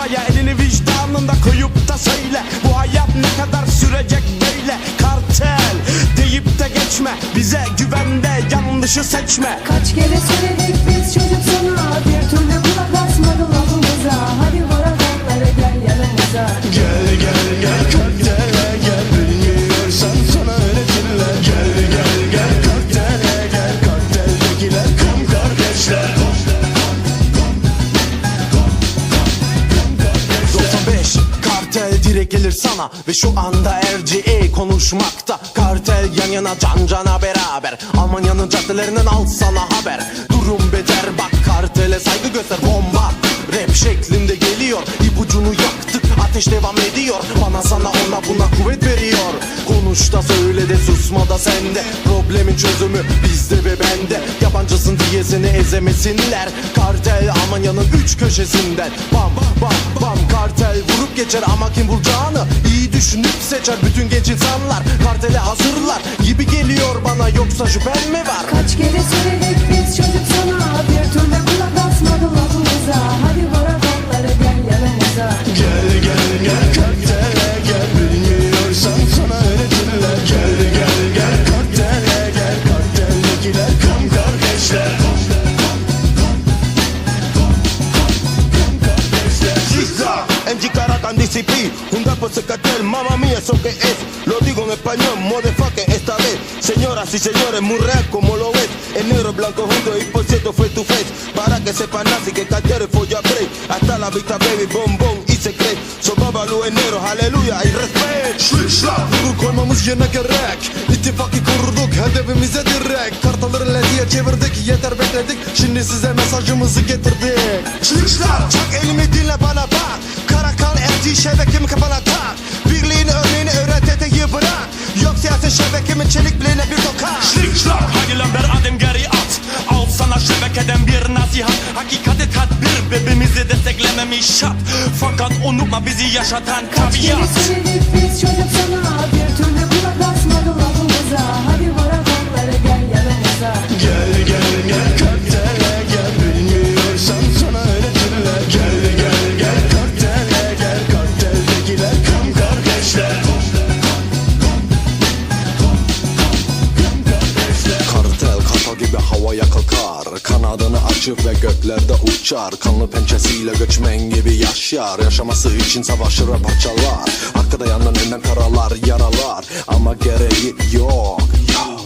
kurmaya Elini vicdanında koyup da söyle. Bu hayat ne kadar sürecek böyle? Kartel deyip de geçme. Bize güvende yanlışı seçme. Kaç kere söyledik biz çocuk sana Ve şu anda RGE konuşmakta. Kartel yan yana can cana beraber. Almanya'nın caddelerinden al sana haber. Durum beter bak kartele saygı göster. Bomba Rap şeklinde geliyor. İpucunu yaktık ateş devam ediyor. Bana sana ona buna kuvvet veriyor. Konuş da söyle de susma da sende Problemin çözümü bizde ve bende. Yabancısın diye seni ezemesinler. Kartel Almanya'nın üç köşesinden. Bam bam bam. Kartel geçer ama kim vuracağını? İyi düşünüp seçer bütün genç insanlar. Kartele hazırlar gibi geliyor bana yoksa şüphen mi var? Kaç kere söyledik biz çocuk sana? Bir türlü kulak asmadı lafımıza eso que es. Lo digo en español, motherfucker, esta vez. Señoras y señores, muy real como lo ves. El negro, blanco junto y por cierto fue tu face. Para que sepan así que cartel es folla break. Hasta la vista, baby, bombón y secret. So babalu en negro, aleluya y respect. Dur koymamız yine gerek İttifakı kurduk hedefimize direkt Kartaları lediye çevirdik yeter bekledik Şimdi size mesajımızı getirdik çak elimi dinle bana bak. Karakan elci şebekemi kafana tak. Birliğin bırak. Siyasi şebekemin çelik bileğine bir tokat. Schlickschlag, hadi lan bir adım geri at. Al sana şebekeden bir nasihat. Hakikati tedbir birbirimizi desteklememiş şart. Fakat unutma bizi yaşatan Kaç kere tabiat. söyledik biz çocuk sana Bir Açıp ve göklerde uçar. Kanlı pençesiyle göçmen gibi yaşar. Yaşaması için savaşır ve parçalar. Arkada yandan önden karalar yaralar. Ama gereği yok. Yok.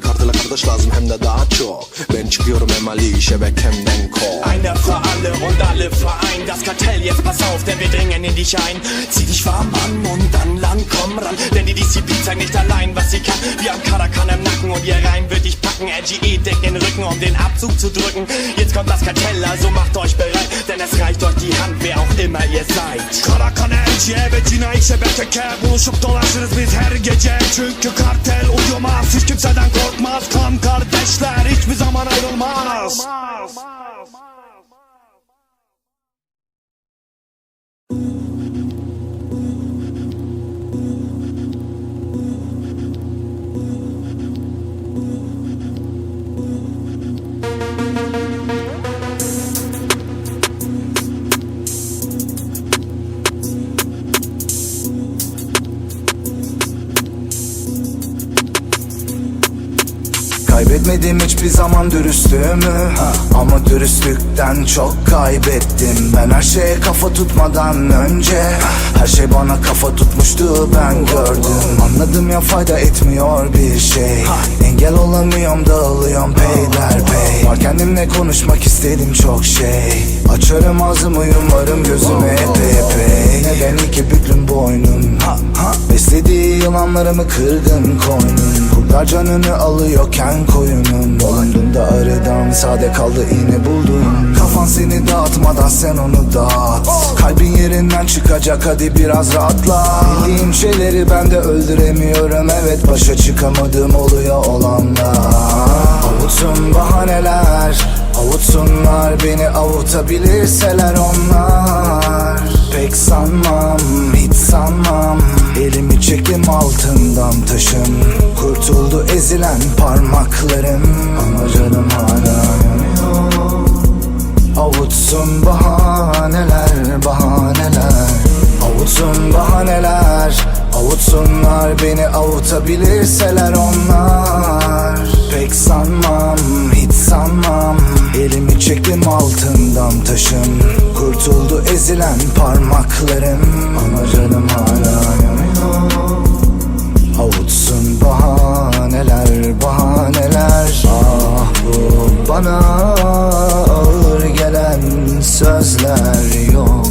Kartele kardeş lazım hem de daha çok Ben çıkıyorum emali şebekemden kol Einer für alle und alle vereint Das Kartell, jetzt pass auf, denn wir dringen in dich ein. Zieh dich warm an und dann lang, komm ran. Denn die Disziplin zeigt nicht allein, was sie kann. Wir haben Karakan im Nacken und ihr Reim wird dich packen. LGE deckt den Rücken, um den Abzug zu drücken. Jetzt kommt das Kartell, also macht euch bereit. Denn es reicht euch die Hand, wer auch immer ihr seid. Karakan elçiye ve cinayet şebekeke Buluşup dolaşırız biz her gece Çünkü kartel uyumaz Hiç kimseden korkmaz Kan kardeşler hiçbir zaman ayrılmaz Kaybetmedim hiçbir zaman dürüstlüğümü. Ama dürüstlükten çok kaybettim. Ben her şeye kafa tutmadan önce Her şey bana kafa tutmuştu ben gördüm. Anladım ya fayda etmiyor bir şey Engel olamıyorum dağılıyorum peyderpey Var kendimle konuşmak istedim çok şey. Açarım ağzımı yumarım gözümü epey. Epey Neden iki büklüm boynum? Beslediği yılanlarımı kırgın koynum. Kurtlar canını alıyorken koyunun Dolandığında aradan sade kaldı iğne buldum Kafan seni dağıtmadan sen onu dağıt. Kalbin yerinden çıkacak hadi biraz rahatla. Bildiğim şeyleri ben de öldüremiyorum. Evet başa çıkamadığım oluyor olan kafamda Avutsun bahaneler Avutsunlar beni avutabilirseler onlar. Pek sanmam hiç sanmam. Elimi çektim altından taşın. Kurtuldu ezilen parmaklarım. Ama canım hala Avutsun bahaneler, bahaneler. Avutsun bahaneler Avutsunlar beni avutabilirseler onlar. Pek sanmam, hiç sanmam. Elimi çektim altından taşın. Kurtuldu ezilen parmaklarım. Ama canım hala Avutsun bahaneler, bahaneler. Ah bu bana sözler yok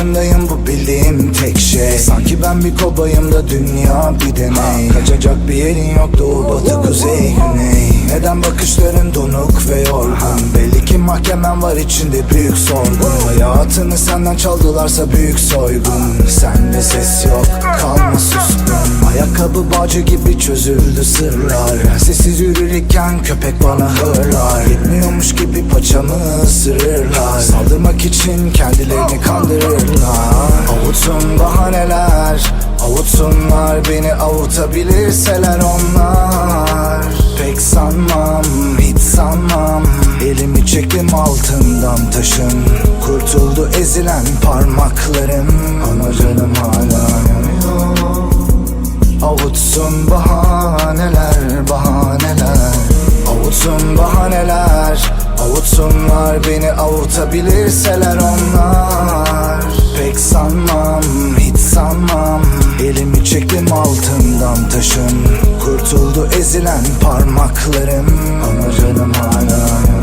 Zorundayım bu bildiğim tek şey. Sanki ben bir kobayım da dünya bir deney. Kaçacak bir yerin yok doğu batı kuzey güney. Neden bakışların donuk ve yorgun? Belli ki mahkemen var içinde büyük sorgun. Hayatını senden çaldılarsa büyük soygun. Sende ses yok kalma suskun Ayakkabı bağcı gibi çözüldü sırlar. Sessiz yürürken köpek bana hırlar. Yetmiyormuş gibi paçamı ısırırlar. Saldırmak için kendilerini kandırırlar. Avutsun bahaneler Avutsunlar. Beni avutabilirseler onlar. Pek sanmam hiç sanmam. Elimi çektim altından taşın. Kurtuldu ezilen parmaklarım. Ama canım hala yanıyor Avutsun bahaneler, bahaneler. Avutsun bahaneler Avutsunlar beni avutabilirseler onlar. Pek sanmam, hiç sanmam. Elimi çektim altından taşın. Kurtuldu ezilen parmaklarım. Ama canım hala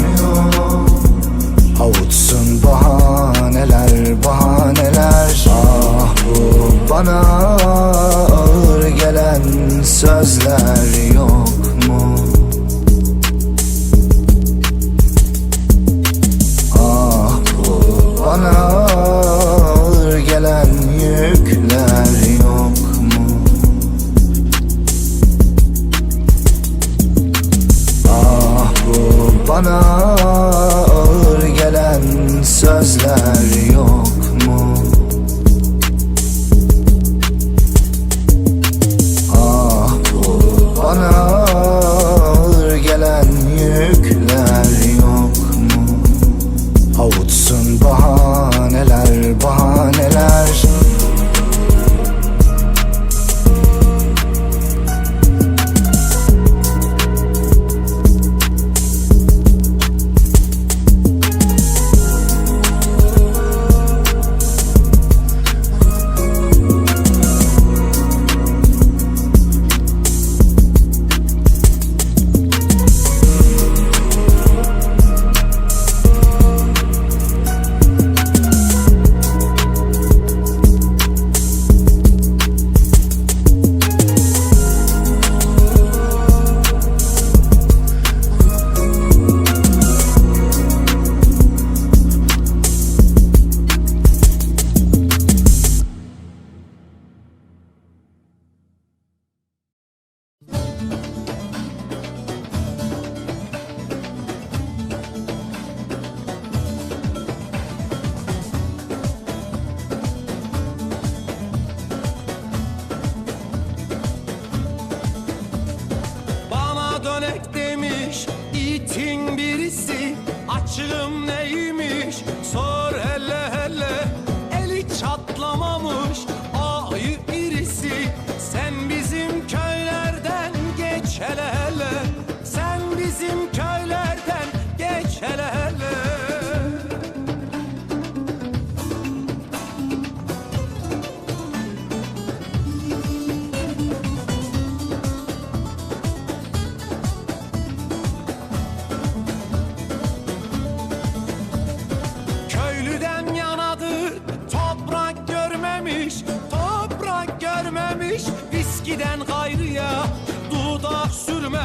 dönek demiş itin birisi Açığım neymiş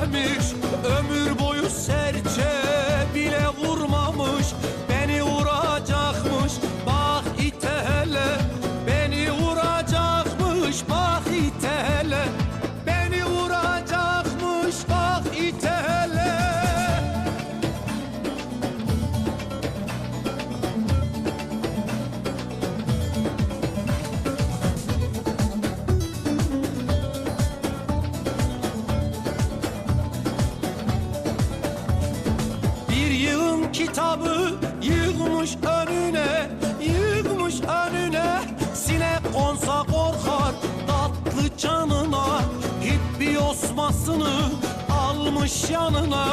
geçermiş ömür Yıkmış önüne, yıkmış önüne. Sinek konsa korkar tatlı canına Hippi osmasını almış yanına.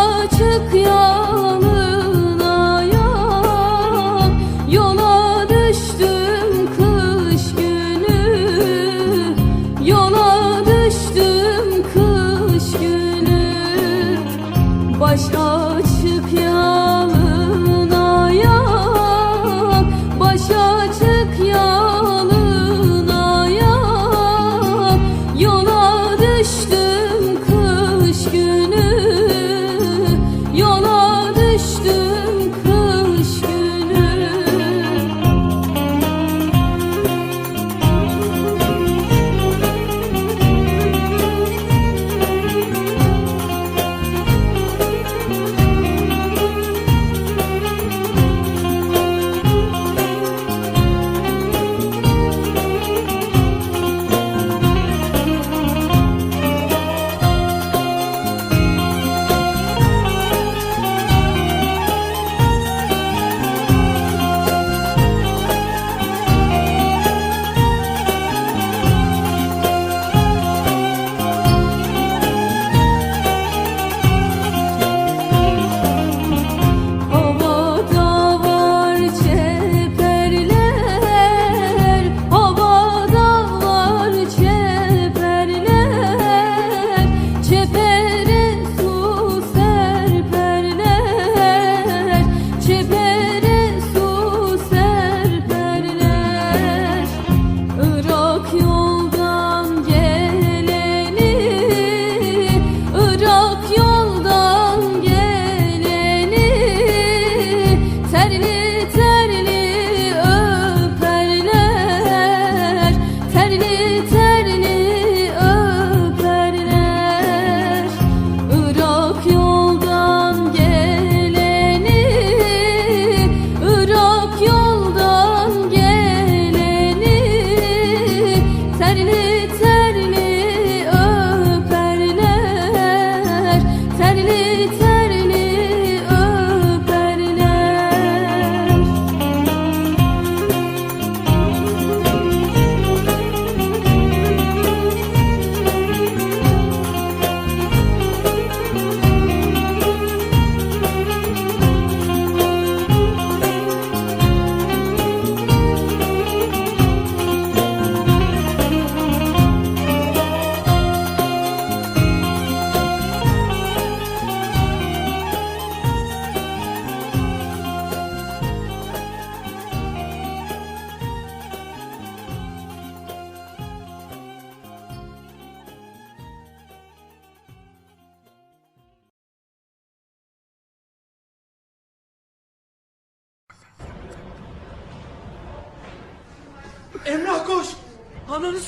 açık yanı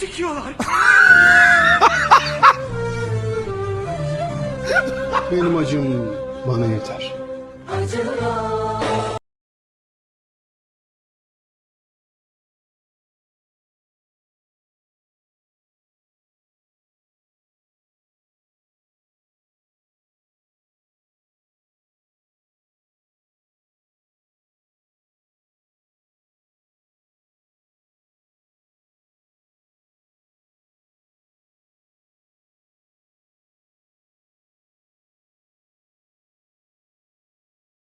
sikiyorlar. Benim acım bana yeter. Acılar